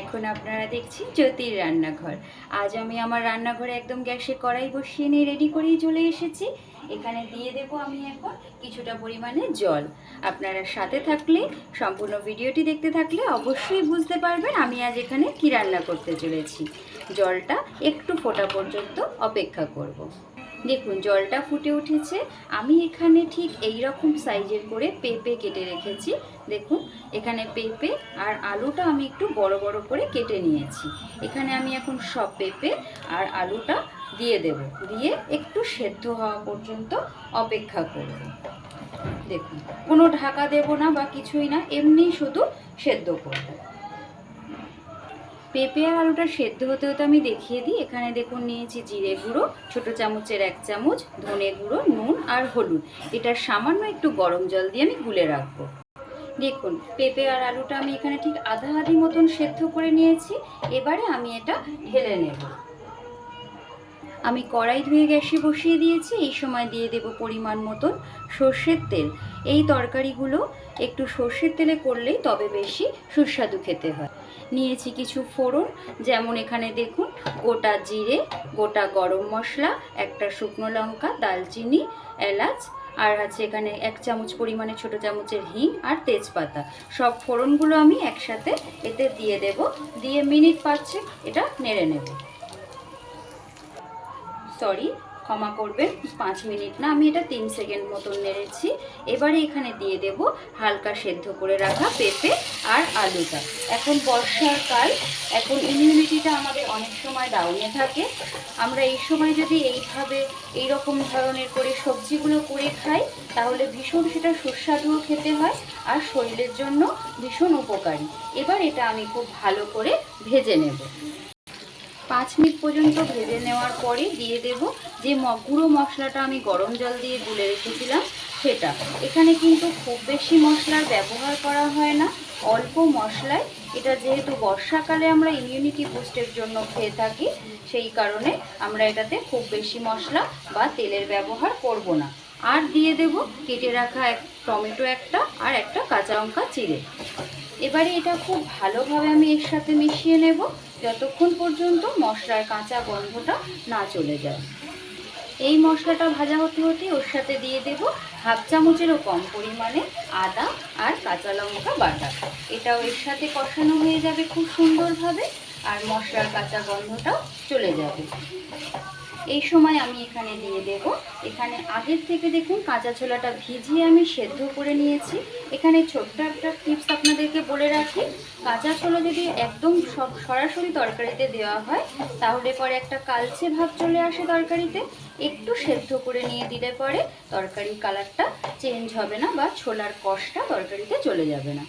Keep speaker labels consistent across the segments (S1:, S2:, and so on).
S1: এখন আপনারা দেখছেন জ্যোতির রান্নাঘর। আজ আমি আমার রান্নাঘরে একদম গ্যাসে কড়াই বসিয়ে নিয়ে রেডি করেই চলে এসেছি। এখানে দিয়ে দেব আমি এখন কিছুটা পরিমাণে জল। আপনারা সাথে থাকলে, সম্পূর্ণ ভিডিওটি দেখতে থাকলে অবশ্যই বুঝতে পারবেন আমি আজ এখানে কি রান্না করতে চলেছি। জলটা একটু ফোটা পর্যন্ত অপেক্ষা করব। দেখুন, জলটা ফুটে উঠেছে। আমি এখানে ঠিক এই রকম সাইজের করে পেঁপে কেটে রেখেছি। দেখুন, এখানে পেঁপে আর আলুটা আমি একটু বড় বড় করে কেটে নিয়েছি। এখানে আমি এখন সব পেঁপে আর আলুটা দিয়ে দেব। দিয়ে একটু সেদ্ধ হওয়া পর্যন্ত অপেক্ষা করব। দেখুন, কোনো ঢাকা দেব না বা কিছুই না, এমনি শুধু সেদ্ধ করব। পেঁপে আর আলুটা সেদ্ধ হতে হতে আমি দেখিয়ে দিই। এখানে দেখুন নিয়েছি জিরে গুঁড়ো, ছোট চামচের এক চামচ, ধনে গুঁড়ো, নুন আর হলুদ। এটা সামান্য একটু গরম জল দিয়ে আমি গুলে রাখব। দেখুন, পেঁপে আর আলুটা আমি এখানে ঠিক আধা আধি মতন সেদ্ধ করে নিয়েছি। এবারে আমি এটা ঢেলে নেব। আমি কড়াই ধুয়ে গ্যাসে বসিয়ে দিয়েছি। এই সময় দিয়ে দেব পরিমাণ মতন সর্ষের তেল। এই তরকারিগুলো একটু সর্ষের তেলে করলেই তবে বেশি সুস্বাদু খেতে হয়। নিয়েছি কিছু ফোড়ন, যেমন এখানে দেখুন, গোটা জিরে, গোটা গরম মশলা, একটা শুকনো লঙ্কা দালচিনি এলাচ, আর আছে এখানে এক চামচ পরিমাণে ছোট চামচের হিং আর তেজপাতা। সব ফোড়নগুলো আমি একসাথে এতে দিয়ে দেব, দিয়ে মিনিট পাচ্ছে এটা নেড়ে নেব। সরি ক্ষমা করবেন, পাঁচ মিনিট না, আমি এটা তিন সেকেন্ড মতন নেড়েছি। এবারে এখানে দিয়ে দেব হালকা সেদ্ধ করে রাখা পেঁপে আর আলুটা। এখন বর্ষার কাল, এখন ইমিউনিটিটা আমাদের অনেক সময় ডাউনে থাকে। আমরা এই সময় যদি এইভাবে এই রকম ধরনের করে সবজিগুলো করে খাই, তাহলে ভীষণ সেটা সুস্বাদুও খেতে হয় আর শরীরের জন্য ভীষণ উপকারী। এবার এটা আমি খুব ভালো করে ভেজে নেব। পাঁচ মিনিট পর্যন্ত ভেজে নেওয়ার পরে দিয়ে দেব যে গুঁড়ো মশলাটা আমি গরম জল দিয়ে গুলে রেখেছিলাম সেটা। এখানে কিন্তু খুব বেশি মশলার ব্যবহার করা হয় না, অল্প মশলায়। এটা যেহেতু বর্ষাকালে আমরা ইমিউনিটি বুস্টের জন্য খেয়ে থাকি, সেই কারণে আমরা এটাতে খুব বেশি মশলা বা তেলের ব্যবহার করব না। আর দিয়ে দেব কেটে রাখা এক টমেটো একটা আর একটা কাঁচা লঙ্কা চিড়ে। এবারে এটা খুব ভালোভাবে আমি এর সাথে মিশিয়ে নেব যতক্ষণ পর্যন্ত মশলার কাঁচা গন্ধটা না চলে যায়। এই মশলাটা ভাজা হতে হতে ওর সাথে দিয়ে দেব হাফ চামচেরও কম পরিমাণে আদা আর কাঁচা লঙ্কা বাটা। এটাও এর সাথে কষানো হয়ে যাবে খুব সুন্দরভাবে আর মশলার কাঁচা গন্ধটাও চলে যাবে। এই সময় আমি এখানে দিয়ে দেব। এখানে আগের থেকে দেখুন কাঁচা ছোলাটা ভিজিয়ে আমি সেদ্ধ করে নিয়েছি। এখানে ছোট্ট একটা টিপস আপনাদেরকে বলে রাখি, কাঁচা ছোলা যদি একদম সব সরাসরি তরকারিতে দেওয়া হয়, তাহলে পরে একটা কালচে ভাব চলে আসে তরকারিতে। একটু সেদ্ধ করে নিয়ে দিলে পরে তরকারির কালারটা চেঞ্জ হবে না বা ছোলার কষটা তরকারিতে চলে যাবে না।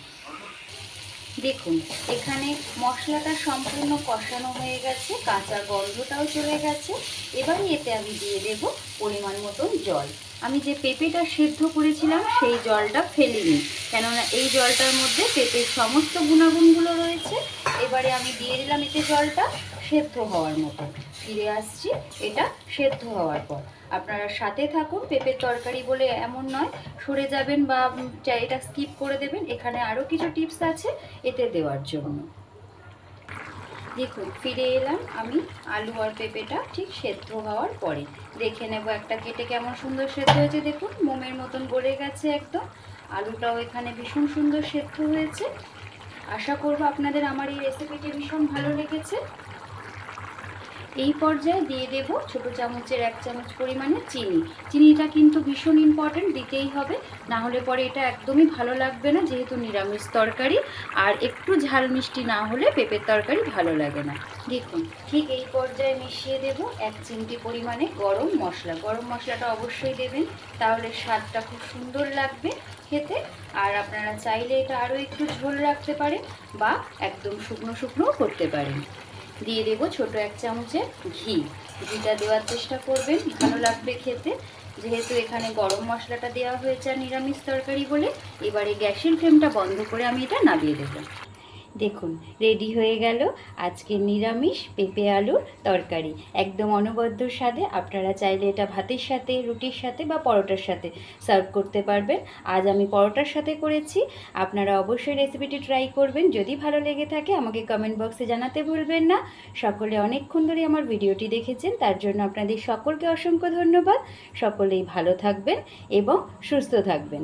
S1: দেখুন, এখানে মশলাটা সম্পূর্ণ কষানো হয়ে গেছে, কাঁচা গন্ধটাও চলে গেছে। এবারে এতে আমি দিয়ে দেব পরিমাণ মতন জল। আমি যে পেঁপেটা সেদ্ধ করেছিলাম, সেই জলটা ফেলিনি কেননা এই জলটার মধ্যে পেঁপের সমস্ত গুণাগুণগুলো রয়েছে। এবারে আমি দিয়ে দিলাম এতে জলটা সেদ্ধ হওয়ার মতো। ফিরে আসছি, এটা সেদ্ধ হওয়ার পর। আপনারা সাথে থাকুন, পেঁপের তরকারি বলে এমন নয়। সরে যাবেন বা এটা স্কিপ করে দেবেন। এখানে আরও কিছু টিপস আছে এতে দেওয়ার জন্য। দেখুন, ফিরে এলাম আমি আলু আর পেঁপেটা ঠিক সেদ্ধ হওয়ার পরে। দেখে নেব একটা কেটে কেমন সুন্দর সেদ্ধ হয়েছে। দেখুন, মোমের মতন গড়ে গেছে একদম। আলুটাও এখানে ভীষণ সুন্দর সেদ্ধ হয়েছে। আশা করব আপনাদের আমার এই রেসিপিটি ভীষণ ভালো লেগেছে। এই পর্যায়ে দিয়ে দেব ছোট চামচের এক চামচ পরিমাণে চিনি। চিনিটা কিন্তু ভীষণ ইম্পর্ট্যান্ট দিতেই হবে। না হলে পরে এটা একদমই ভালো লাগবে না, যেহেতু নিরামিষ তরকারি। আর একটু ঝাল মিষ্টি না হলে পেঁপের তরকারি ভালো লাগে না। দেখুন, ঠিক এই পর্যায়ে মিশিয়ে দেব এক চিমটি পরিমাণে গরম মশলা। গরম মশলাটা অবশ্যই দেবেন, তাহলে স্বাদটা খুব সুন্দর লাগবে খেতে। আর আপনারা চাইলে এটা আরও একটু ঝোল রাখতে পারেন বা একদম শুকনো শুকনোও করতে পারেন। দিয়ে দেবো ছোট এক চামচে ঘি। ঘিটা দেওয়ার চেষ্টা করবেন, ভালো লাগবে খেতে। যেহেতু এখানে গরম মশলাটা দেওয়া হয়েছে আর নিরামিষ তরকারি বলে, এবারে গ্যাসের ফ্লেমটা বন্ধ করে আমি এটা নামিয়ে দেবো। দেখুন রেডি হয়ে গেল আজকে নিরামিষ পেঁপে আলুর তরকারি। একদম অনবদ্য স্বাদে আপনারা চাইলে এটা ভাতের সাথে, রুটির সাথে বা পরোটার সাথে সার্ভ করতে পারবেন। আজ আমি পরোটার সাথে করেছি, আপনারা অবশ্যই রেসিপিটি ট্রাই করবেন। যদি ভালো লেগে থাকে আমাকে কমেন্ট বক্সে জানাতে ভুলবেন না। সকলে অনেকক্ষণ ধরে আমার ভিডিওটি দেখেছেন, তার জন্য আপনাদের সকলকে অসংখ্য ধন্যবাদ। সকলেই ভালো থাকবেন এবং সুস্থ থাকবেন।